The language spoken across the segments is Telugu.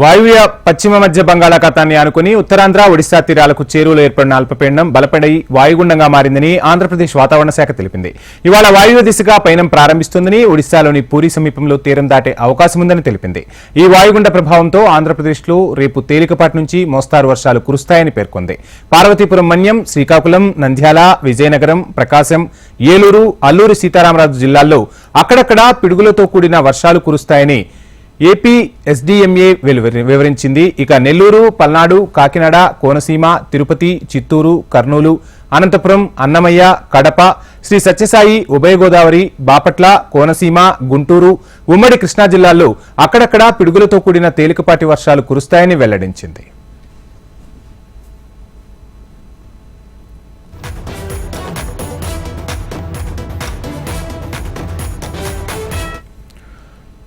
వాయువ్య పశ్చిమ మధ్య బంగాళాఖాతాన్ని ఆనుకుని ఉత్తరాంధ్ర ఒడిశా తీరాలకు చేరువలో ఏర్పడిన అల్పపీడనం బలపడి వాయుగుండంగా మారిందని ఆంధ్రప్రదేశ్ వాతావరణ శాఖ తెలిపింది. ఇవాళ వాయువ్య దిశగా పయనం ప్రారంభిస్తుందని ఒడిశాలోని పూరి సమీపంలో తీరం దాటే అవకాశం ఉందని తెలిపింది. ఈ వాయుగుండ ప్రభావంతో ఆంధ్రప్రదేశ్లో రేపు తేలికపాటి నుంచి మోస్తారు వర్షాలు కురుస్తాయని పేర్కొంది. పార్వతీపురం మన్యం శ్రీకాకుళం నంద్యాల విజయనగరం ప్రకాశం ఏలూరు అల్లూరి సీతారామరాజు జిల్లాల్లో అక్కడక్కడా పిడుగులతో కూడిన వర్షాలు కురుస్తాయని ఏపీ ఎస్డీఎంఏ వివరించింది. ఇక నెల్లూరు పల్నాడు కాకినాడ కోనసీమ తిరుపతి చిత్తూరు కర్నూలు అనంతపురం అన్నమయ్య కడప శ్రీ సత్యసాయి ఉభయ గోదావరి బాపట్ల కోనసీమ గుంటూరు ఉమ్మడి కృష్ణా జిల్లాల్లో అక్కడక్కడా పిడుగులతో కూడిన తేలికపాటి వర్షాలు కురుస్తాయని వెల్లడించింది.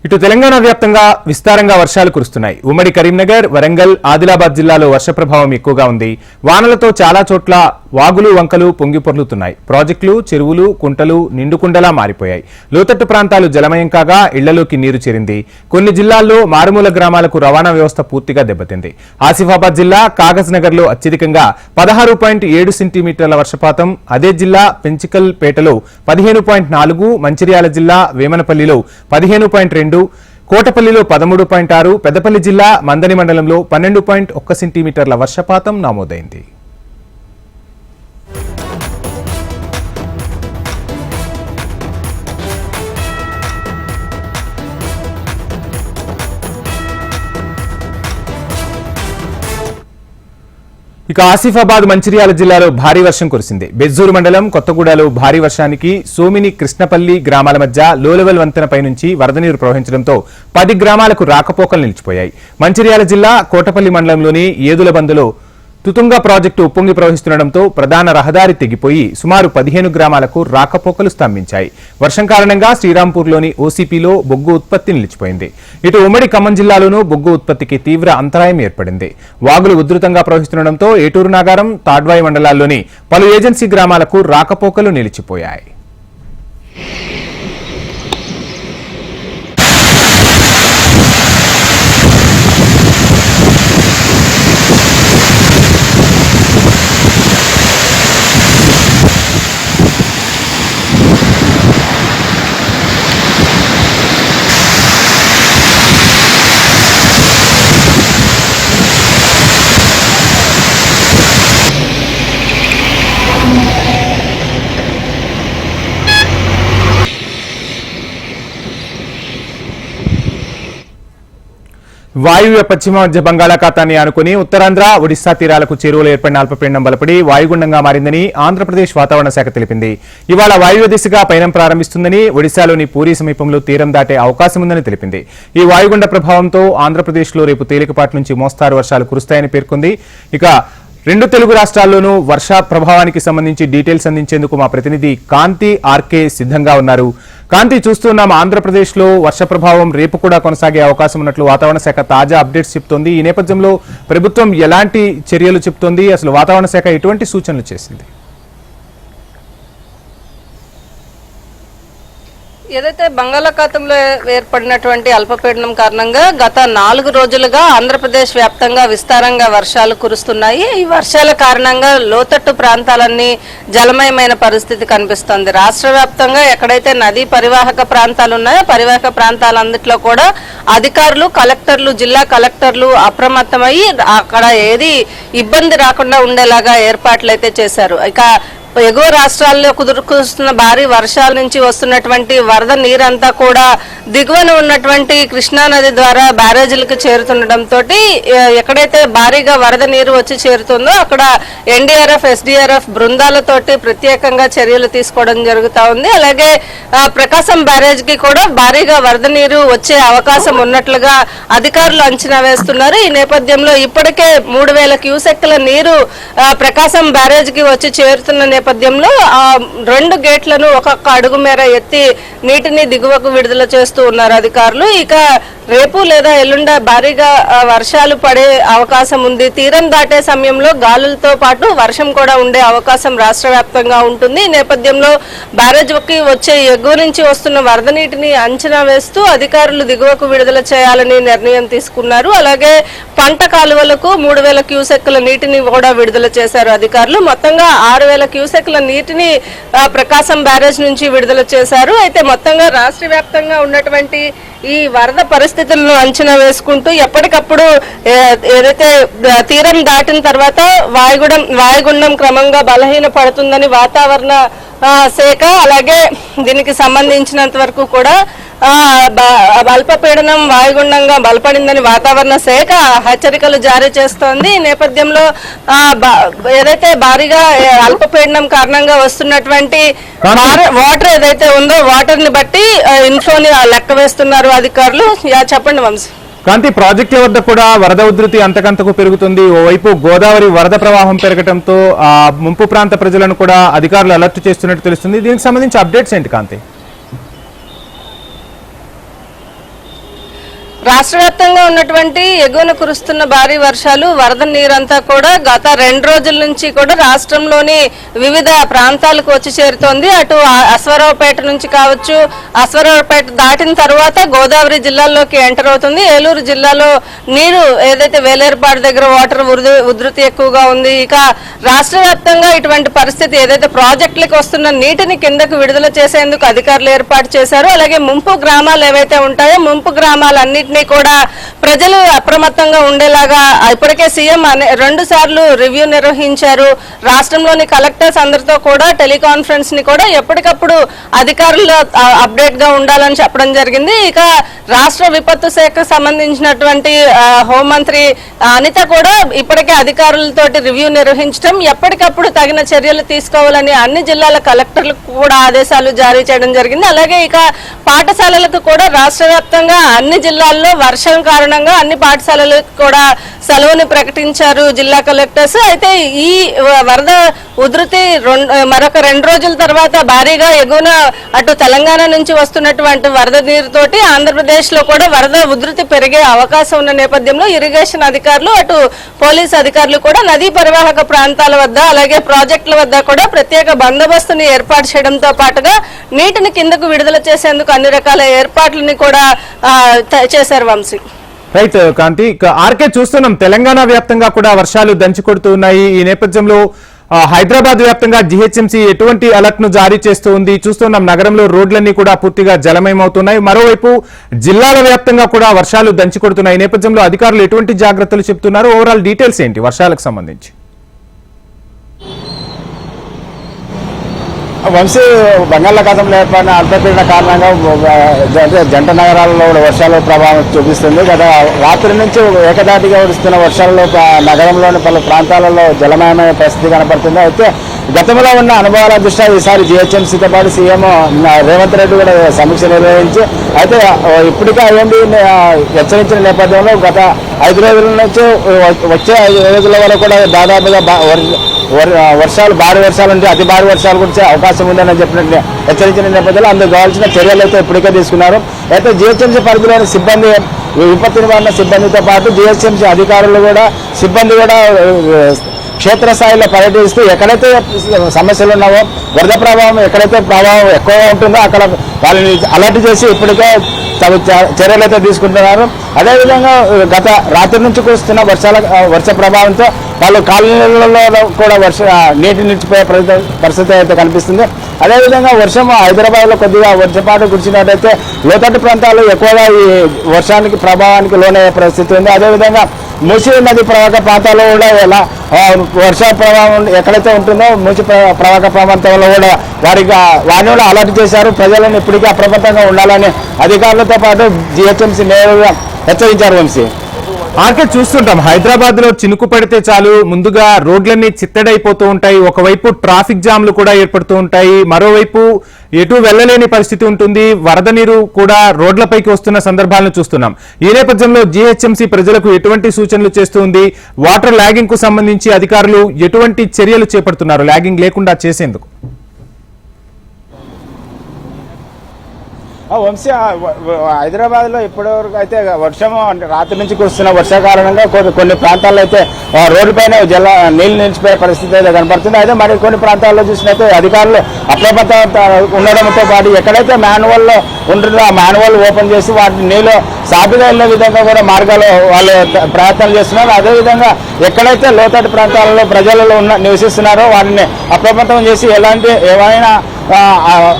ఇటు తెలంగాణ వ్యాప్తంగా విస్తారంగా వర్షాలు కురుస్తున్నాయి. ఉమ్మడి కరీంనగర్ వరంగల్ ఆదిలాబాద్ జిల్లాలో వర్ష ప్రభావం ఎక్కువగా ఉంది. వానలతో చాలా చోట్ల వాగులు వంకలు పొంగి పొర్లుతున్నాయి. ప్రాజెక్టులు చెరువులు కుంటలు నిండుకుండలా మారిపోయాయి. లోతట్టు ప్రాంతాలు జలమయం కాగా ఇళ్ళలోకి నీరు చేరింది. కొన్ని జిల్లాల్లో మారుమూల గ్రామాలకు రవాణా వ్యవస్థ పూర్తిగా దెబ్బతింది. ఆసిఫాబాద్ జిల్లా కాగజ్ నగర్లో అత్యధికంగా పదహారు పాయింట్ ఏడు సెంటీమీటర్ల వర్షపాతం అదే జిల్లా పెంచికల్ పేటలో పదిహేను పాయింట్ నాలుగు మంచిర్యాల జిల్లా వేమనపల్లిలో పదిహేను పాయింట్ రెండు కోటపల్లిలో పదమూడు పాయింట్ ఆరు పెద్దపల్లి జిల్లా మందని మండలంలో పన్నెండు పాయింట్ ఒక్క సెంటీమీటర్ల వర్షపాతం నమోదైంది. ఇక ఆసిఫాబాద్ మంచిర్యాల జిల్లాలో భారీ వర్షం కురిసింది. బెజ్జూరు మండలం కొత్తగూడలో భారీ వర్షానికి సోమిని కృష్ణపల్లి గ్రామాల మధ్య లోలెవల్ వంతెనపై నుంచి వరద నీరు ప్రవహించడంతో పది గ్రామాలకు రాకపోకలు నిలిచిపోయాయి. మంచిర్యాల జిల్లా కోటపల్లి మండలంలోని ఏదుల బందులో తుతుంగ ప్రాజెక్టు ఉప్పొంగి ప్రవహిస్తుండటంతో ప్రధాన రహదారి తెగిపోయి సుమారు పదిహేను గ్రామాలకు రాకపోకలు స్తంభించాయి. వర్షం కారణంగా శ్రీరాంపూర్లోని ఓసీపీలో బొగ్గు ఉత్పత్తి నిలిచిపోయింది. ఇటు ఉమ్మడి ఖమ్మం జిల్లాలోనూ బొగ్గు ఉత్పత్తికి తీవ్ర అంతరాయం ఏర్పడింది. వాగులు ఉధృతంగా ప్రవహిస్తుండటంతో ఏటూరు నాగారం తాడ్వాయి మండలాల్లోని పలు ఏజెన్సీ గ్రామాలకు రాకపోకలు నిలిచిపోయాయి. వాయువ్య పశ్చిమ మధ్య బంగాళాఖాతాన్ని ఆనుకుని ఉత్తరాంధ్ర ఒడిశా తీరాలకు చేరువలో ఏర్పడిన అల్పపీడనం బలపడి వాయుగుండంగా మారిందని ఆంధ్రప్రదేశ్ వాతావరణ శాఖ తెలిపింది. ఇవాళ వాయువ్య దిశగా పయనం ప్రారంభిస్తుందని ఒడిశాలోని పూరి సమీపంలో తీరం దాటే అవకాశం ఉందని తెలిపింది. ఈ వాయుగుండ ప్రభావంతో ఆంధ్రప్రదేశ్లో రేపు తేలికపాటి నుంచి మోస్తారు వర్షాలు కురుస్తాయని పేర్కొంది. ఇక రెండు తెలుగు రాష్ట్రాల్లోనూ వర్ష ప్రభావానికి సంబంధించి డీటెయిల్స్ అందించేందుకు మా ప్రతినిధి కాంతి ఆర్కే సిద్ధంగా ఉన్నారు. కాంతి చూస్తున్నాం ఆంధ్రప్రదేశ్లో వర్ష ప్రభావం రేపు కూడా కొనసాగే అవకాశం ఉన్నట్లు వాతావరణ శాఖ తాజా అప్డేట్స్ చెప్తోంది. ఈ నేపథ్యంలో ప్రభుత్వం ఎలాంటి చర్యలు చెప్తోంది? అసలు వాతావరణ శాఖ ఎటువంటి సూచనలు చేసింది? ఏదైతే బంగాళాఖాతంలో ఏర్పడినటువంటి అల్పపీడనం కారణంగా గత నాలుగు రోజులుగా ఆంధ్రప్రదేశ్ వ్యాప్తంగా విస్తారంగా వర్షాలు కురుస్తున్నాయి. ఈ వర్షాల కారణంగా లోతట్టు ప్రాంతాలన్నీ జలమయమైన పరిస్థితి కనిపిస్తోంది. రాష్ట్ర వ్యాప్తంగా ఎక్కడైతే నదీ పరివాహక ప్రాంతాలు ఉన్నాయో పరివాహక ప్రాంతాలన్నింటిలో కూడా అధికారులు కలెక్టర్లు జిల్లా కలెక్టర్లు అప్రమత్తమయ్యి అక్కడ ఏది ఇబ్బంది రాకుండా ఉండేలాగా ఏర్పాట్లు అయితే చేశారు. ఇక ఎగువ రాష్ట్రాల్లో కుదురుకుస్తున్న భారీ వర్షాల నుంచి వస్తున్నటువంటి వరద నీరంతా కూడా దిగువన ఉన్నటువంటి కృష్ణా నది ద్వారా బ్యారేజీలకు చేరుతుండటంతో ఎక్కడైతే భారీగా వరద నీరు వచ్చి చేరుతుందో అక్కడ ఎన్డీఆర్ఎఫ్ ఎస్డీఆర్ఎఫ్ బృందాలతోటి ప్రత్యేకంగా చర్యలు తీసుకోవడం జరుగుతూ ఉంది. అలాగే ప్రకాశం బ్యారేజ్కి కూడా భారీగా వరద నీరు వచ్చే అవకాశం ఉన్నట్లుగా అధికారులు అంచనా వేస్తున్నారు. ఈ నేపథ్యంలో ఇప్పటికే మూడు వేల క్యూసెక్ల నీరు ప్రకాశం బ్యారేజ్కి వచ్చి చేరుతున్న నేపథ్యంలో ఆ రెండు గేట్లను ఒక్కొక్క అడుగు మేర ఎత్తి నీటిని దిగువకు విడుదల చేస్తూ ఉన్నారు అధికారులు. ఇక రేపు లేదా ఎల్లుండ భారీగా వర్షాలు పడే అవకాశం ఉంది. తీరం దాటే సమయంలో గాలులతో పాటు వర్షం కూడా ఉండే అవకాశం రాష్ట్ర వ్యాప్తంగా ఉంటుంది. ఈ నేపథ్యంలో బ్యారేజ్కి వచ్చే ఎగువ నుంచి వస్తున్న వరద నీటిని అంచనా వేస్తూ అధికారులు దిగువకు విడుదల చేయాలని నిర్ణయం తీసుకున్నారు. అలాగే పంట కాలువలకు మూడు వేల క్యూసెక్కుల నీటిని కూడా విడుదల చేశారు అధికారులు. మొత్తంగా ఆరు వేల క్యూసెక్కుల నీటిని ప్రకాశం బ్యారేజ్ నుంచి విడుదల చేశారు. అయితే మొత్తంగా రాష్ట్ర వ్యాప్తంగా ఉన్నటువంటి ఈ వరద పరిస్థితులను అంచనా వేసుకుంటూ ఎప్పటికప్పుడు ఏదైతే తీరం దాటిన తర్వాత వాయుగుండం వాయుగుండం క్రమంగా బలహీన పడుతుందని వాతావరణ శాఖ అలాగే దీనికి సంబంధించినంత వరకు కూడా అల్పపీడనం వాయుగుండంగా బలపడిందని వాతావరణ శాఖ హెచ్చరికలు జారీ చేస్తోంది. ఈ నేపథ్యంలో ఏదైతే భారీగా అల్పపీడనం కారణంగా వస్తున్నటువంటి వాటర్ ఏదైతే ఉందో వాటర్ని బట్టి ఇన్ఫ్లోని లెక్క వేస్తున్నారు అధికారులు. యా చెప్పండి వంశీ. కాంతి ప్రాజెక్టుల వద్ద కూడా వరద ఉధృతి అంతకంతకు పెరుగుతుంది. ఓవైపు గోదావరి వరద ప్రవాహం పెరగడంతో ఆ ముంపు ప్రాంత ప్రజలను కూడా అధికారులు అలర్ట్ చేస్తున్నట్టు తెలుస్తుంది. దీనికి సంబంధించి అప్డేట్స్ ఏంటి కాంతి? రాష్ట్ర వ్యాప్తంగా ఉన్నటువంటి ఎగువన కురుస్తున్న భారీ వర్షాలు వరద నీరంతా కూడా గత రెండు రోజుల నుంచి కూడా రాష్ట్రంలోని వివిధ ప్రాంతాలకు వచ్చి చేరుతోంది. అటు అశ్వరావుపేట నుంచి కావచ్చు అశ్వరావుపేట దాటిన తర్వాత గోదావరి జిల్లాలోకి ఎంటర్ అవుతుంది. ఏలూరు జిల్లాలో నీరు ఏదైతే వేలేరుపాడు దగ్గర వాటర్ ఉధృతి ఎక్కువగా ఉంది. ఇక రాష్ట్ర వ్యాప్తంగా ఇటువంటి పరిస్థితి ఏదైతే ప్రాజెక్టులకు వస్తున్న నీటిని కిందకు విడుదల చేసేందుకు అధికారులు ఏర్పాటు చేశారు. అలాగే ముంపు గ్రామాలు ఏవైతే ఉంటాయో ముంపు గ్రామాలన్నింటినీ కూడా ప్రజలు అప్రమత్తంగా ఉండేలాగా ఇప్పటికే సీఎం అనే రెండు సార్లు రివ్యూ నిర్వహించారు. రాష్ట్రంలోని కలెక్టర్స్ అందరితో కూడా టెలికాన్ఫరెన్స్ని కూడా ఎప్పటికప్పుడు అధికారులు అప్డేట్గా ఉండాలని చెప్పడం జరిగింది. ఇక రాష్ట్ర విపత్తు శాఖకు సంబంధించినటువంటి హోంమంత్రి అనిత కూడా ఇప్పటికే అధికారులతోటి రివ్యూ నిర్వహించడం ఎప్పటికప్పుడు తగిన చర్యలు తీసుకోవాలని అన్ని జిల్లాల కలెక్టర్లకు కూడా ఆదేశాలు జారీ చేయడం జరిగింది. అలాగే ఇక పాఠశాలలకు కూడా రాష్ట్ర వ్యాప్తంగా అన్ని జిల్లాల్లో వర్షం కారణంగా అన్ని పాఠశాలలు కూడా సెలవుని ప్రకటించారు జిల్లా కలెక్టర్స్. అయితే ఈ వరద ఉధృతి రెండు మరొక రెండు రోజుల తర్వాత భారీగా ఎగువన అటు తెలంగాణ నుంచి వస్తున్నటువంటి వరద నీరుతోటి ఆంధ్రప్రదేశ్లో కూడా వరద ఉధృతి పెరిగే అవకాశం ఉన్న నేపథ్యంలో ఇరిగేషన్ అధికారులు అటు పోలీస్ అధికారులు కూడా నదీ పరివాహక ప్రాంతాల వద్ద అలాగే ప్రాజెక్టుల వద్ద కూడా ప్రత్యేక బందోబస్తుని ఏర్పాటు చేయడంతో పాటుగా నీటిని కిందకు విడుదల చేసేందుకు అన్ని రకాల ఏర్పాట్లని కూడా చేశారు. చేశారు వంశీ. రైట్ కాంతి. ఆర్కే చూస్తున్నాం. తెలంగాణ వ్యాప్తంగా కూడా వర్షాలు దంచి కొడుతూ ఉన్నాయి. ఈ నేపథ్యంలో హైదరాబాద్ వ్యాప్తంగా జిహెచ్ఎంసీ ఎటువంటి అలర్ట్ను జారీ చేస్తూ ఉంది. చూస్తున్నాం నగరంలో రోడ్లన్నీ కూడా పూర్తిగా జలమయమవుతున్నాయి. మరోవైపు జిల్లాల వ్యాప్తంగా కూడా వర్షాలు దంచి కొడుతున్నాయి. ఈ నేపథ్యంలో అధికారులు ఎటువంటి జాగ్రత్తలు చెప్తున్నారు? ఓవరాల్ డీటెయిల్స్ ఏంటి? వర్షాలకు సంబంధించి. వంశీ బంగాళాఖాతంలో ఏర్పడిన అల్పపీడన కారణంగా జంట నగరాలలో వర్షాలు వర్షాల ప్రభావం చూపిస్తుంది. గత రాత్రి నుంచి ఏకదాటిగా కురుస్తున్న వర్షాలలో నగరంలోని పలు ప్రాంతాలలో జలమయమైన పరిస్థితి కనపడుతుంది. అయితే గతంలో ఉన్న అనుభవాల దృష్ట్యా ఈసారి జిహెచ్ఎంసీతో పాటు సీఎం రేవంత్ రెడ్డి కూడా సమీక్ష నిర్వహించి అయితే ఇప్పటికే ఐఎండి హెచ్చరించిన నేపథ్యంలో గత ఐదు రోజుల నుంచి వచ్చే ఐదు రోజుల వరకు కూడా దాదాపుగా బా- వర్- వర్షాలు భారీ వర్షాలు ఉంటే అతి భారీ వర్షాలు కూడా అవకాశం ఉందని చెప్పినట్టు హెచ్చరించిన నేపథ్యంలో అందుకు కావాల్సిన చర్యలు అయితే ఇప్పటికే తీసుకున్నారు. అయితే జిహెచ్ఎంసీ పరిధిలోని సిబ్బంది విపత్తు నివారణ సిబ్బందితో పాటు జిహెచ్ఎంసీ అధికారులు కూడా సిబ్బంది కూడా క్షేత్రస్థాయిలో పర్యటిస్తూ ఎక్కడైతే సమస్యలు ఉన్నావో వరద ప్రభావం ఎక్కడైతే ప్రభావం ఎక్కువగా ఉంటుందో అక్కడ వాళ్ళని అలర్ట్ చేసి ఇప్పటికే తగు చ- చర్యలు అయితే తీసుకుంటున్నారు. అదేవిధంగా గత రాత్రి నుంచి కురుస్తున్న వర్షాల వర్ష ప్రభావంతో వాళ్ళు కాలనీలలో కూడా వర్ష నీటి నిలిచిపోయే పరిస్థితి- పరిస్థితి అయితే కనిపిస్తుంది. అదేవిధంగా వర్షం హైదరాబాద్లో కొద్దిగా వర్షపాటు కురిసినట్టయితే లోతట్టు ప్రాంతాలు ఎక్కువగా ఈ వర్షానికి ప్రభావానికి లోనయ్యే పరిస్థితి ఉంది. అదేవిధంగా మూసీ నది ప్రవాహక ప్రాంతాల్లో కూడా ఎలా వర్ష ప్రభావం ఎక్కడైతే ఉంటుందో మూసి ప్రవాహ ప్రవాహక ప్రాంతంలో కూడా వారికి వారిని కూడా అలర్ట్ చేశారు. ప్రజలను ఇప్పటికీ అప్రమత్తంగా ఉండాలని అధికారులతో పాటు జిహెచ్ఎంసీ నేరుగా హెచ్చరించారు వంశీ. ఆర్కే చూస్తుంటాం. హైదరాబాద్లో చినుకు పడితే చాలు ముందుగా రోడ్లన్నీ చిత్తడైపోతూ ఉంటాయి. ఒకవైపు ట్రాఫిక్ జామ్లు కూడా ఏర్పడుతూ ఉంటాయి. మరోవైపు ఎటు వెళ్ళలేని పరిస్థితి ఉంటుంది. వరద నీరు కూడా రోడ్లపైకి వస్తున్న సందర్భాలను చూస్తున్నాం. ఈ నేపథ్యంలో జీహెచ్ఎంసీ ప్రజలకు ఎటువంటి సూచనలు చేస్తుంది వాటర్ లాగింగ్కు సంబంధించి అధికారులు ఎటువంటి చర్యలు చేపడుతున్నారు? లాగింగ్ లేకుండా చేసేందుకు. వంశీ హైదరాబాద్లో ఇప్పటివరకు అయితే వర్షం అంటే రాత్రి నుంచి కురుస్తున్న వర్ష కారణంగా కొన్ని కొన్ని ప్రాంతాల్లో అయితే ఆ, రోడ్డుపైన జల నీళ్ళు నిలిచిపోయే పరిస్థితి అయితే కనపడుతుంది. అయితే మరి కొన్ని ప్రాంతాల్లో చూసినట్టు అధికారులు అప్రమత్త ఉండడంతో పాటు ఎక్కడైతే మాన్యువల్లో ఉంటుందో ఆ మాన్యువల్ ఓపెన్ చేసి వాటి నీళ్ళు సాఫీగా వెళ్ళే విధంగా కూడా మార్గాలు వాళ్ళు ప్రయత్నం ప్రయత్నాలు చేస్తున్నారు. అదేవిధంగా ఎక్కడైతే లోతట్టు ప్రాంతాలలో ప్రజలలో ఉన్న నివసిస్తున్నారో వాటిని అప్రమత్తం చేసి ఎలాంటి ఏమైనా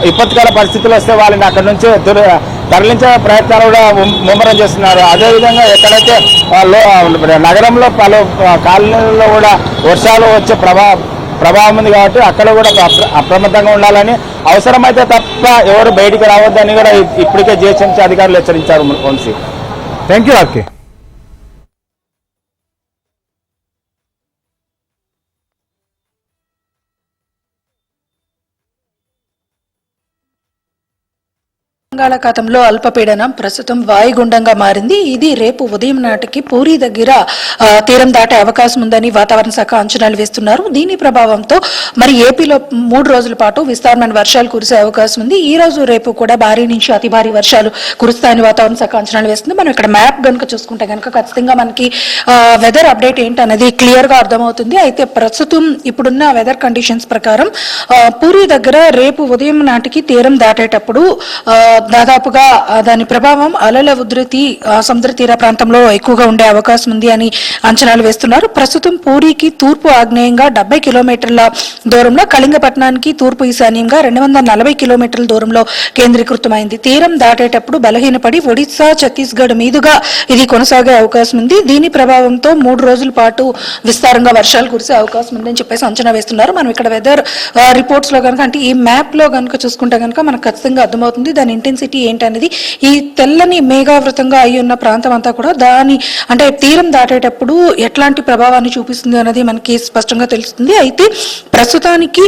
విపత్కర పరిస్థితులు వస్తే వాళ్ళని అక్కడి నుంచి తుర- తరలించే ప్రయత్నాలు కూడా ముమ్మరం చేస్తున్నారు. అదేవిధంగా ఎక్కడైతే లో- నగరంలో పలు కాలనీలలో కూడా వర్షాలు వచ్చే ప్రభా ప్రభావం ఉంది కాబట్టి అక్కడ కూడా అప్రమత్తంగా ఉండాలని అవసరమైతే తప్ప ఎవరు బయటికి రావద్దని కూడా ఇప్పటికే జిహెచ్ఎంసీ అధికారులు హెచ్చరించారు వంశీ థ్యాంక్ యూ ఆర్కే బంగాళాఖాతంలో అల్పపీడనం ప్రస్తుతం వాయుగుండంగా మారింది. ఇది రేపు ఉదయం నాటికి పూరి దగ్గర తీరం దాటే అవకాశం ఉందని వాతావరణ శాఖ అంచనాలు వేస్తున్నారు. దీని ప్రభావంతో మరి ఏపీలో మూడు రోజుల పాటు విస్తారమైన వర్షాలు కురిసే అవకాశం ఉంది. ఈ రోజు రేపు కూడా భారీ నుంచి అతి భారీ వర్షాలు కురుస్తాయని వాతావరణ శాఖ అంచనాలు వేస్తుంది. మనం ఇక్కడ మ్యాప్ గనుక చూసుకుంటే కనుక ఖచ్చితంగా మనకి వెదర్ అప్డేట్ ఏంటనేది క్లియర్గా అర్థమవుతుంది. అయితే ప్రస్తుతం ఇప్పుడున్న వెదర్ కండిషన్స్ ప్రకారం పూరి దగ్గర రేపు ఉదయం నాటికి తీరం దాటేటప్పుడు దాదాపుగా దాని ప్రభావం అలల ఉధృతి సముద్ర తీర ప్రాంతంలో ఎక్కువగా ఉండే అవకాశం ఉంది అని అంచనాలు వేస్తున్నారు. ప్రస్తుతం పూరికి తూర్పు ఆగ్నేయంగా డెబ్బై కిలోమీటర్ల దూరంలో కళింగపట్నానికి తూర్పు ఈశాన్యంగా రెండు వందల నలభై కిలోమీటర్ల దూరంలో కేంద్రీకృతమైంది. తీరం దాటేటప్పుడు బలహీనపడి ఒడిశా ఛత్తీస్గఢ్ మీదుగా ఇది కొనసాగే అవకాశం ఉంది. దీని ప్రభావంతో మూడు రోజుల పాటు విస్తారంగా వర్షాలు కురిసే అవకాశం ఉందని చెప్పేసి అంచనా వేస్తున్నారు. మనం ఇక్కడ వెదర్ రిపోర్ట్స్లో కనుక అంటే ఈ మ్యాప్లో కనుక చూసుకుంటే కనుక మనకు ఖచ్చితంగా అర్థమవుతుంది. దాని ఇంటి ఇంటెన్సిటీ ఏంటనేది ఈ తెల్లని మేఘావృతంగా అయి ఉన్న ప్రాంతం అంతా కూడా దాని అంటే తీరం దాటేటప్పుడు ఎట్లాంటి ప్రభావాన్ని చూపిస్తుంది అనేది మనకి స్పష్టంగా తెలుస్తుంది. అయితే ప్రస్తుతానికి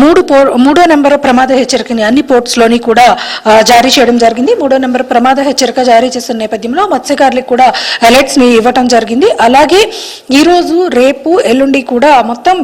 మూడు పో మూడో నెంబర్ ప్రమాద హెచ్చరికని అన్ని పోర్ట్స్లోని కూడా జారీ చేయడం జరిగింది. మూడో నెంబర్ ప్రమాద హెచ్చరిక జారీ చేసిన నేపథ్యంలో మత్స్యకారులకు కూడా అలర్ట్స్ ఇవ్వటం జరిగింది. అలాగే ఈరోజు రేపు ఎల్లుండి కూడా మొత్తం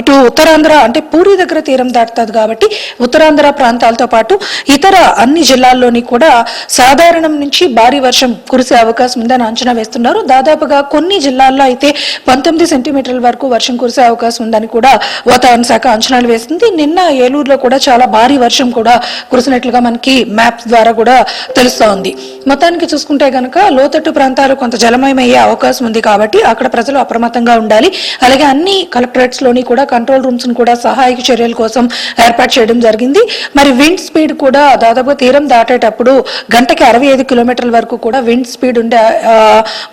ఇటు ఉత్తరాంధ్ర అంటే పూరి దగ్గర తీరం దాటుతుంది కాబట్టి ఉత్తరాంధ్ర ప్రాంతాలతో పాటు ఇతర అన్ని జిల్లాల్లోని కూడా సాధారణం నుంచి భారీ వర్షం కురిసే అవకాశం ఉందని అంచనా వేస్తున్నారు. దాదాపుగా కొన్ని జిల్లాల్లో అయితే పంతొమ్మిది సెంటీమీటర్ల వరకు వర్షం కురిసే అవకాశం ఉందని కూడా వాతావరణ శాఖ అంచనాలు వేస్తుంది. నిన్న ఏలూరులో కూడా చాలా భారీ వర్షం కూడా కురిసినట్లుగా మనకి మ్యాప్స్ ద్వారా కూడా తెలుస్తూ ఉంది మొత్తానికి చూసుకుంటే గనక లోతట్టు ప్రాంతాలు కొంత జలమయమయ్యే అవకాశం ఉంది కాబట్టి అక్కడ ప్రజలు అప్రమత్తంగా ఉండాలి. అలాగే అన్ని కలెక్టరేట్స్లోని కూడా కంట్రోల్ రూమ్స్ కూడా సహాయక చర్యల కోసం ఏర్పాటు చేయడం జరిగింది. మరి విండ్ స్పీడ్ కూడా దాదాపు తీర దాటేటప్పుడు గంటకి అరవై ఐదు కిలోమీటర్ల వరకు కూడా విండ్ స్పీడ్ ఉండే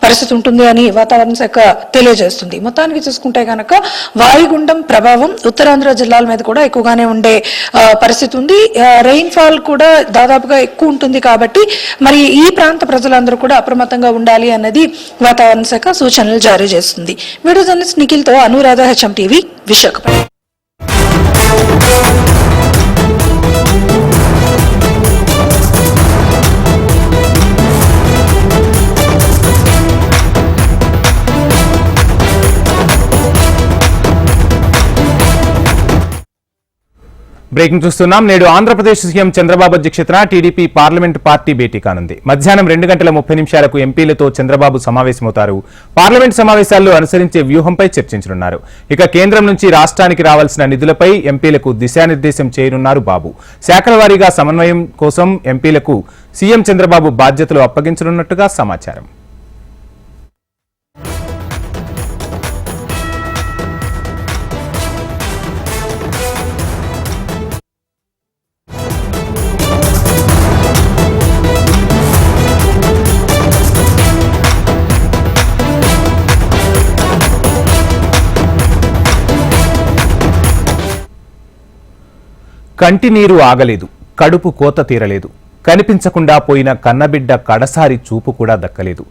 పరిస్థితి ఉంటుంది అని వాతావరణ శాఖ తెలియజేస్తుంది. మొత్తానికి చూసుకుంటే కనుక వాయుగుండం ప్రభావం ఉత్తరాంధ్ర జిల్లాల మీద కూడా ఎక్కువగానే ఉండే పరిస్థితి ఉంది. రెయిన్ ఫాల్ కూడా దాదాపుగా ఎక్కువ ఉంటుంది కాబట్టి మరి ఈ ప్రాంత ప్రజలందరూ కూడా అప్రమత్తంగా ఉండాలి అన్నది వాతావరణ శాఖ సూచనలు జారీ చేస్తుంది. వీడియో జర్నలిస్ట్ నిఖిల్తో Anuradha HM TV Visakhapatnam. Breaking చూస్తున్నాం. నేడు ఆంధ్రప్రదేశ్ సీఎం చంద్రబాబు అధ్యక్షతన టీడీపీ పార్లమెంట్ పార్టీ భేటీ కానుంది. మధ్యాహ్నం రెండు గంటల ముప్పై నిమిషాలకు ఎంపీలతో చంద్రబాబు సమావేశమవుతారు. పార్లమెంట్ సమావేశాల్లో అనుసరించే వ్యూహంపై చర్చించనున్నారు. ఇక కేంద్రం నుంచి రాష్ట్రానికి రావాల్సిన నిధులపై ఎంపీలకు దిశానిర్దేశం చేయనున్నారు బాబు. శాఖల వారీగా సమన్వయం కోసం ఎంపీలకు సీఎం చంద్రబాబు బాధ్యతలు అప్పగించనున్నట్టుగా సమాచారం. కంటినీరు ఆగలేదు కడుపు కోత తీరలేదు. కనిపించకుండా పోయిన కన్నబిడ్డ కడసారి చూపు కూడా దక్కలేదు.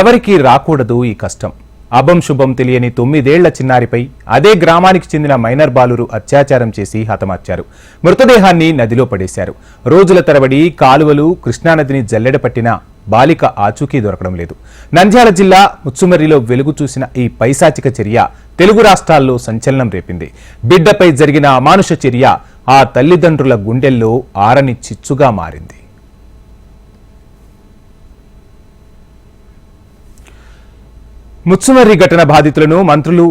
ఎవరికీ రాకూడదు ఈ కష్టం. అభం శుభం తెలియని తొమ్మిదేళ్ళ చిన్నారిపై అదే గ్రామానికి చెందిన మైనర్ బాలురు అత్యాచారం చేసి హతమార్చారు. మృతదేహాన్ని నదిలో పడేశారు. రోజుల తరబడి కాలువలు కృష్ణానదిని జల్లెడ పట్టిన బాలిక ఆచూకీ దొరకడం లేదు. నంద్యాల జిల్లా ముచ్చుమర్రిలో వెలుగు చూసిన ఈ పైశాచిక చర్య తెలుగు రాష్ట్రాల్లో సంచలనం రేపింది. బిడ్డపై జరిగిన అమానుష చర్య ఆ తల్లిదండ్రుల గుండెల్లో ఆరని చిచ్చుగా మారింది. ముచ్చుమర్రి ఘటన బాధితులను మంత్రులు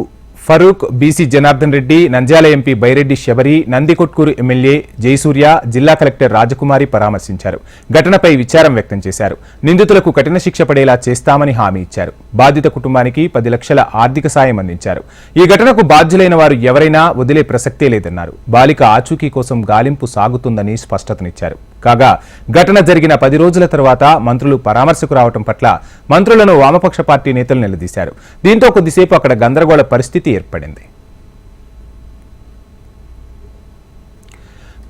Farooq BC Janardhan Reddy Nandyal MP Byreddy Sabari Nandikotkur MLA Jayasurya జిల్లా కలెక్టర్ రాజకుమారి పరామర్శించారు. ఘటనపై విచారం వ్యక్తం చేశారు. నిందితులకు కఠిన శిక్ష పడేలా చేస్తామని హామీ ఇచ్చారు. బాధిత కుటుంబానికి పది లక్షల ఆర్థిక సాయం అందించారు. ఈ ఘటనకు బాధ్యులైన వారు ఎవరైనా వదిలే ప్రసక్తే లేదన్నారు. బాలిక ఆచూకీ కోసం గాలింపు సాగుతుందని స్పష్టతనిచ్చారు. కాగా ఘటన జరిగిన పది రోజుల తర్వాత మంత్రులు పరామర్శకు రావటం పట్ల మంత్రులను వామపక్ష పార్టీ నేతలు నిలదీశారు. దీంతో కొద్దిసేపు అక్కడ గందరగోళ పరిస్థితి ఏర్పడింది.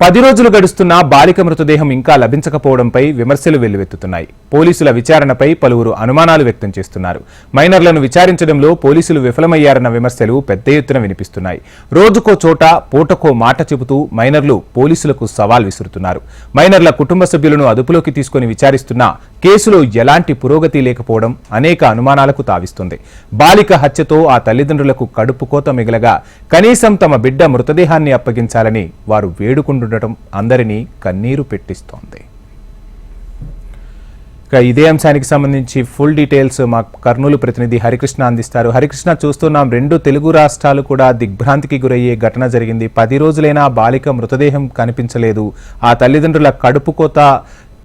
పది రోజులు గడుస్తున్నా బాలిక మృతదేహం ఇంకా లభించకపోవడంపై విమర్శలు వెల్లువెత్తుతున్నాయి. పోలీసుల విచారణపై పలువురు అనుమానాలు వ్యక్తం చేస్తున్నారు. మైనర్లను విచారించడంలో పోలీసులు విఫలమయ్యారన్న విమర్శలు పెద్ద ఎత్తున వినిపిస్తున్నాయి. రోజుకో చోట పూటకో మాట చెబుతూ మైనర్లు పోలీసులకు సవాల్ విసురుతున్నారు. మైనర్ల కుటుంబ సభ్యులను అదుపులోకి తీసుకుని విచారిస్తున్నా కేసులో ఎలాంటి పురోగతి లేకపోవడం అనేక అనుమానాలకు తావిస్తుంది. బాలిక హత్యతో ఆ తల్లిదండ్రులకు కడుపు కోత మిగలగా కనీసం తమ బిడ్డ మృతదేహాన్ని అప్పగించాలని వారు ఉండటం అందరినీ కన్నీరు పెట్టిస్తోంది. ఇక ఇదే అంశానికి సంబంధించి ఫుల్ డీటెయిల్స్ మా కర్నూలు ప్రతినిధి హరికృష్ణ అందిస్తారు. హరికృష్ణ చూస్తున్నాం రెండు తెలుగు రాష్ట్రాలు కూడా దిగ్భ్రాంతికి గురయ్యే ఘటన జరిగింది. పది రోజులైనా బాలిక మృతదేహం కనిపించలేదు. ఆ తల్లిదండ్రుల కడుపు కోత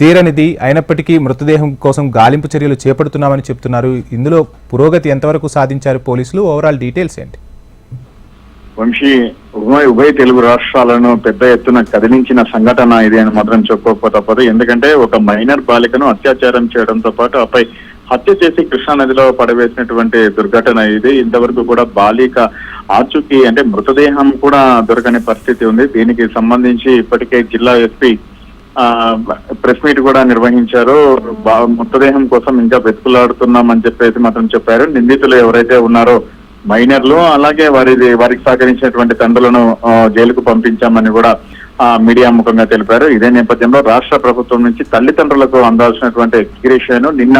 తీరనిది. అయినప్పటికీ మృతదేహం కోసం గాలింపు చర్యలు చేపడుతున్నామని చెప్తున్నారు. ఇందులో పురోగతి ఎంతవరకు సాధించారు పోలీసులు? ఓవరాల్ డీటెయిల్స్ ఏంటి? వంశీ ఉభయ ఉభయ తెలుగు రాష్ట్రాలను పెద్ద ఎత్తున కదిలించిన సంఘటన ఇది అని మాత్రం చెప్పుకోకపోతే ఎందుకంటే ఒక మైనర్ బాలికను అత్యాచారం చేయడంతో పాటు ఆపై హత్య చేసి కృష్ణా నదిలో పడవేసినటువంటి దుర్ఘటన ఇది. ఇంతవరకు కూడా బాలిక ఆచూకీ అంటే మృతదేహం కూడా దొరకని పరిస్థితి ఉంది. దీనికి సంబంధించి ఇప్పటికే జిల్లా ఎస్పీ ప్రెస్ మీట్ కూడా నిర్వహించారు. బా- మృతదేహం కోసం ఇంకా వెతుకులాడుతున్నామని చెప్పేసి మాత్రం చెప్పారు. నిందితులు ఎవరైతే ఉన్నారో మైనర్లు అలాగే వారి వారికి సహకరించినటువంటి తండ్రులను జైలుకు పంపించామని కూడా ఆ, మీడియా ముఖంగా తెలిపారు. ఇదే నేపథ్యంలో రాష్ట్ర ప్రభుత్వం నుంచి తల్లిదండ్రులకు అందాల్సినటువంటి ఎక్స్గ్రేషన్ నిన్న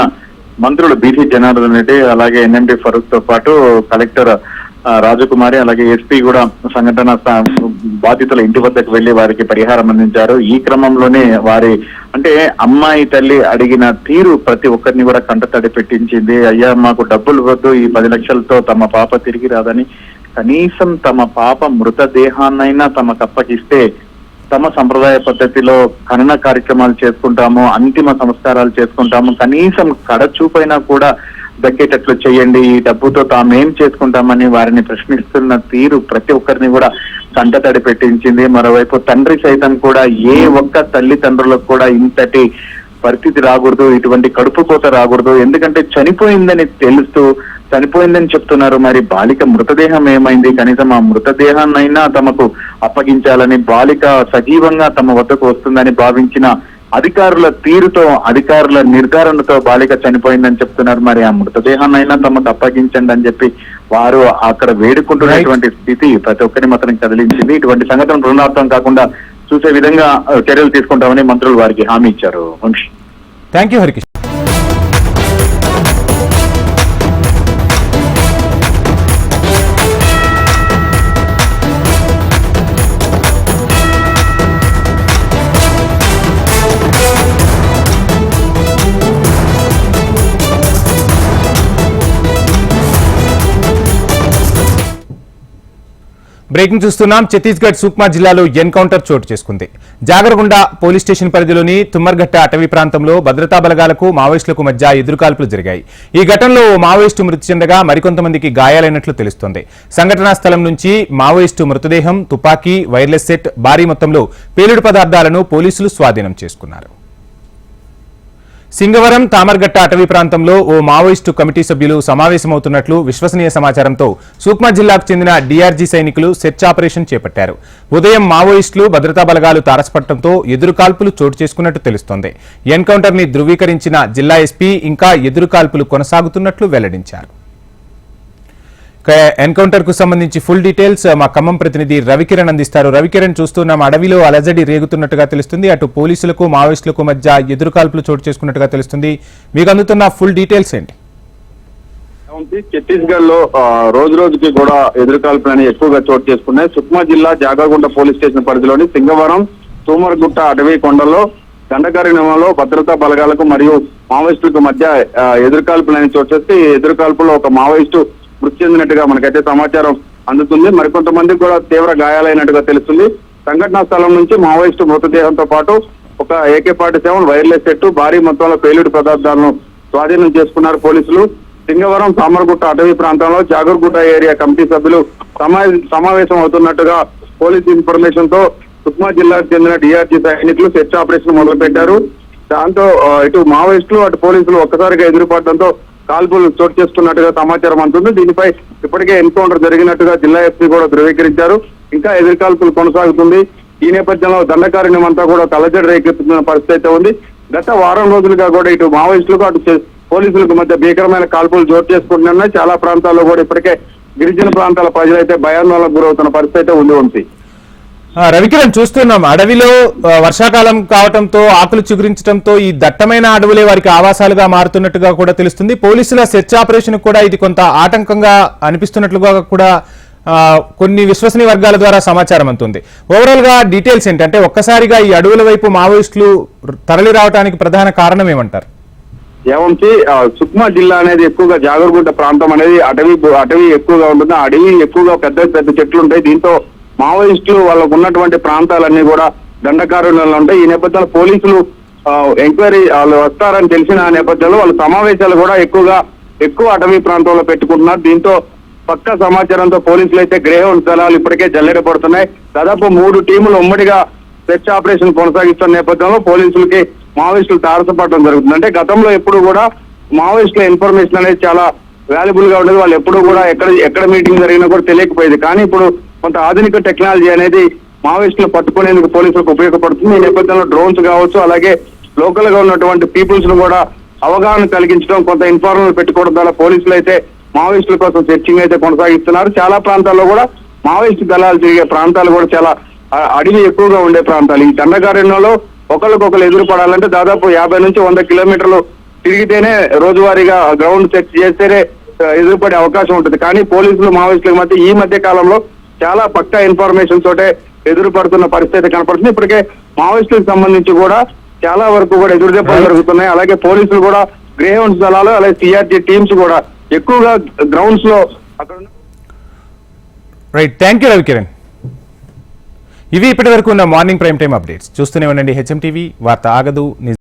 మంత్రులు బీసీ జనార్దన్ రెడ్డి అలాగే ఎన్ఎండి ఫరూక్తో పాటు కలెక్టర్ రాజకుమారి అలాగే ఎస్పీ కూడా సంఘటన బాధితుల ఇంటి వద్దకు వెళ్ళి వారికి పరిహారం అందించారు. ఈ క్రమంలోనే వారి అంటే అమ్మాయి తల్లి అడిగిన తీరు ప్రతి ఒక్కరిని కూడా కంటతడి పెట్టించింది. అయ్యా మాకు డబ్బులు వద్దు ఈ పది లక్షలతో తమ పాప తిరిగి రాదని. కనీసం తమ పాప మృతదేహాన్నైనా తమకు అప్పగిస్తే తమ సంప్రదాయ పద్ధతిలో ఖనన కార్యక్రమాలు చేసుకుంటాము అంతిమ సంస్కారాలు చేసుకుంటాము. కనీసం కడచూపైనా కూడా దక్కేటట్లు చేయండి. ఈ డబ్బుతో తామేం చేసుకుంటామని వారిని ప్రశ్నిస్తున్న తీరు ప్రతి ఒక్కరిని కూడా కంటతడి పెట్టించింది. మరోవైపు తండ్రి సైతం కూడా ఏ ఒక్క తల్లిదండ్రులకు కూడా ఇంతటి పరిస్థితి రాకూడదు. ఇటువంటి కడుపు కోత రాకూడదు. ఎందుకంటే చనిపోయిందని తెలుస్తూ చనిపోయిందని చెప్తున్నారు. మరి బాలిక మృతదేహం ఏమైంది? కనీసం ఆ మృతదేహాన్నైనా తమకు అప్పగించాలని బాలిక సజీవంగా తమ వద్దకు వస్తుందని భావించిన అధికారుల తీరుతో అధికారుల నిర్ధారణతో బాలిక చనిపోయిందని చెప్తున్నారు. మరి ఆ మృతదేహాన్నైనా తమకు అప్పగించండి అని చెప్పి వారు అక్కడ వేడుకుంటున్నటువంటి స్థితి ప్రతి ఒక్కరిని మాత్రం కదిలించింది. ఇటువంటి సంఘటన రుణార్థం కాకుండా చూసే విధంగా చర్యలు తీసుకుంటామని మంత్రులు వారికి హామీ ఇచ్చారు. థ్యాంక్ యూ హరికృష్ణ బ్రేకింగ్ చూస్తున్నాం. ఛత్తీస్గఢ్ సుక్మా జిల్లాలో ఎన్కౌంటర్ చోటు చేసుకుంది. జాగరగుండ పోలీస్ స్టేషన్ పరిధిలోని తుమ్మర్ఘట్ట అటవీ ప్రాంతంలో భద్రతా బలగాలకు మావోయిస్టులకు మధ్య ఎదురుకాల్పులు జరిగాయి. ఈ ఘటనలో ఓ మావోయిస్టు మృతి చెందగా మరికొంతమందికి గాయాలైనట్లు తెలుస్తోంది. సంఘటనా స్థలం నుంచి మావోయిస్టు మృతదేహం తుపాకీ వైర్లెస్ సెట్ భారీ మొత్తంలో పేలుడు పదార్థాలను పోలీసులు స్వాధీనం చేసుకున్నారు. సింగవరం తామర్గట్ట అటవీ ప్రాంతంలో ఓ మావోయిస్టు కమిటీ సభ్యులు సమావేశమవుతున్నట్లు విశ్వసనీయ సమాచారంతో సూక్మా జిల్లాకు చెందిన డీఆర్జీ సైనికులు సెర్చ్ ఆపరేషన్ చేపట్టారు. ఉదయం మావోయిస్టులు భద్రతా బలగాలు తారసపడటంతో ఎదురుకాల్పులు చోటు చేసుకున్నట్టు తెలుస్తోంది. ఎన్కౌంటర్ని ధృవీకరించిన జిల్లా ఎస్పీ ఇంకా ఎదురుకాల్పులు కొనసాగుతున్నట్లు వెల్లడించారు. ఎన్కౌంటర్కు సంబంధించి ఫుల్ డీటెయిల్స్ మా ఖమ్మం ప్రతినిధి రవికిరణ్ అందిస్తారు. రవికిరణ్ చూస్తున్నాం అడవిలో అలజడి రేగుతున్నట్టుగా తెలుస్తుంది. అటు పోలీసులకు మావోయిస్టులకు మధ్య ఎదురుకాల్పులు చోటు చేసుకున్నట్టుగా తెలుస్తుంది. మీకు అందుతున్న ఫుల్ డీటెయిల్స్ ఏంటి? ఛత్తీస్గఢ్లో రోజు రోజుకి కూడా ఎదురుకాల్పులని ఎక్కువగా చోటు చేసుకున్నాయి. సుక్మా జిల్లా జాగరగుంట పోలీస్ స్టేషన్ పరిధిలోని సింగవరం తూమరగుట్ట అటవీ కొండలో దండకారణ్యంలో భద్రతా బలగాలకు మరియు మావోయిస్టులకు మధ్య ఎదురుకాల్పులని ఎదురుకాల్పులు చోటు చేస్తే ఈ ఎదురుకాల్పులో ఒక మావోయిస్టు మృతి చెందినట్టుగా మనకైతే సమాచారం అందుతుంది. మరికొంతమంది కూడా తీవ్ర గాయాలైనట్టుగా తెలుస్తుంది. సంఘటనా స్థలం నుంచి మావోయిస్టు మృతదేహంతో పాటు ఒక AK forty seven wireless set భారీ మొత్తంలో పేలుడు పదార్థాలను స్వాధీనం చేసుకున్నారు పోలీసులు. సింగవరం సామర్గుట్ట అటవీ ప్రాంతంలో జాగర్గుట్ట ఏరియా కమిటీ సభ్యులు సమా- సమావేశం అవుతున్నట్టుగా పోలీస్ ఇన్ఫర్మేషన్తో సుక్మా జిల్లాకు చెందిన డిఆర్జీ సైనికులు సెర్చ్ ఆపరేషన్ మొదలుపెట్టారు. దాంతో ఇటు మావోయిస్టులు అటు పోలీసులు ఒక్కసారిగా ఎదురుపడడంతో కాల్పులు చోటు చేసుకున్నట్టుగా సమాచారం అంటుంది దీనిపై ఇప్పటికే ఎన్కౌంటర్ జరిగినట్టుగా జిల్లా ఎస్పీ కూడా ధృవీకరించారు. ఇంకా ఎదురుకాల్పులు కొనసాగుతుంది. ఈ నేపథ్యంలో దండకారణ్యం అంతా కూడా తలజడి రేకెత్తుతున్న పరిస్థితి అయితే ఉంది. గత వారం రోజులుగా కూడా ఇటు మావోయిస్టులకు అటు పోలీసులకు మధ్య భీకరమైన కాల్పులు చోటు చేసుకుంటున్నాయి. చాలా ప్రాంతాల్లో కూడా ఇప్పటికే గిరిజన ప్రాంతాల ప్రజలైతే భయాందోళనకు గురవుతున్న పరిస్థితి అయితే ఉంది వంశీ. రవికిరణ్ చూస్తున్నాం. అడవిలో వర్షాకాలం కావటంతో ఆకులు చిగురించడంతో ఈ దట్టమైన అడవులే వారికి ఆవాసాలుగా మారుతున్నట్టుగా కూడా తెలుస్తుంది. పోలీసుల సెర్చ్ ఆపరేషన్ కూడా ఇది కొంత ఆటంకంగా అనిపిస్తున్నట్లుగా కూడా కొన్ని విశ్వసనీయ వర్గాల ద్వారా సమాచారం అందుతుంది. ఓవరాల్గా డీటెయిల్స్ ఏంటంటే ఒక్కసారిగా ఈ అడవుల వైపు మావోయిస్టులు తరలి రావడానికి ప్రధాన కారణం ఏమంటారు? ఏమంటే సుక్మా జిల్లా అనేది ఎక్కువగా జాగర్గుట్ట ప్రాంతం అనేది అటవీ అటవీ ఎక్కువగా ఉంటుంది. అడవి ఎక్కువగా పెద్ద పెద్ద చెట్లు ఉంటాయి. దీంతో మావోయిస్టులు వాళ్ళకు ఉన్నటువంటి ప్రాంతాలన్నీ కూడా దండకారుణ్యంలో ఉంటాయి. ఈ నేపథ్యంలో పోలీసులు ఎంక్వైరీ వాళ్ళు వస్తారని తెలిసిన నేపథ్యంలో వాళ్ళ సమావేశాలు కూడా ఎక్కువగా ఎక్కువ అటవీ ప్రాంతంలో పెట్టుకుంటున్నారు. దీంతో పక్క సమాచారంతో పోలీసులు అయితే గ్రేహం స్థలాలు ఇప్పటికే జల్లెడ పడుతున్నాయి దాదాపు మూడు టీములు ఉమ్మడిగా సెర్చ్ ఆపరేషన్ కొనసాగిస్తున్న నేపథ్యంలో పోలీసులకి మావోయిస్టులు తారసపడడం జరుగుతుంది. అంటే గతంలో ఎప్పుడు కూడా మావోయిస్టుల ఇన్ఫర్మేషన్ అనేది చాలా వాల్యుబుల్గా ఉండేది. వాళ్ళు ఎప్పుడు కూడా ఎక్కడ ఎక్కడ మీటింగ్ జరిగినా కూడా తెలియకపోయేది. కానీ ఇప్పుడు కొంత ఆధునిక టెక్నాలజీ అనేది మావోయిస్టులు పట్టుకునేందుకు పోలీసులకు ఉపయోగపడుతుంది. ఈ నేపథ్యంలో డ్రోన్స్ కావచ్చు అలాగే లోకల్గా ఉన్నటువంటి పీపుల్స్ను కూడా అవగాహన కలిగించడం కొంత ఇన్ఫార్మల్ పెట్టుకోవడం ద్వారా పోలీసులు అయితే మావోయిస్టుల కోసం సెర్చింగ్ అయితే కొనసాగిస్తున్నారు. చాలా ప్రాంతాల్లో కూడా మావోయిస్టు దళాలు తిరిగే ప్రాంతాలు కూడా చాలా అడవి ఎక్కువగా ఉండే ప్రాంతాలు. ఈ దండకారణ్యంలో ఒకరికొకరు ఎదురుపడాలంటే దాదాపు యాభై నుంచి వంద కిలోమీటర్లు తిరిగితేనే రోజువారీగా గ్రౌండ్ చెక్ చేస్తేనే ఎదురుపడే అవకాశం ఉంటుంది. కానీ పోలీసులు మావోయిస్టుల మధ్య ఈ మధ్య కాలంలో చాలా పక్కా ఇన్ఫర్మేషన్ తోటే ఎదురుపడుతున్న పరిస్థితి కనపడుతుంది. ఇప్పటికే మావోయిస్టులకు సంబంధించి కూడా చాలా వరకు కూడా ఎదురు దెబ్బలు జరుగుతున్నాయి. అలాగే పోలీసులు కూడా గ్రేహౌండ్స్ దళాలు అలాగే సిఆర్టీ టీమ్స్ కూడా ఎక్కువగా గ్రౌండ్స్లో అక్కడ రైట్ థ్యాంక్ యూ రవికిరణ్. ఇవి ఇప్పటి వరకు ఉన్న మార్నింగ్ ప్రైమ్ టైం అప్డేట్స్. చూస్తూనే ఉండండి హెచ్ఎం టీవీ. వార్త ఆగదు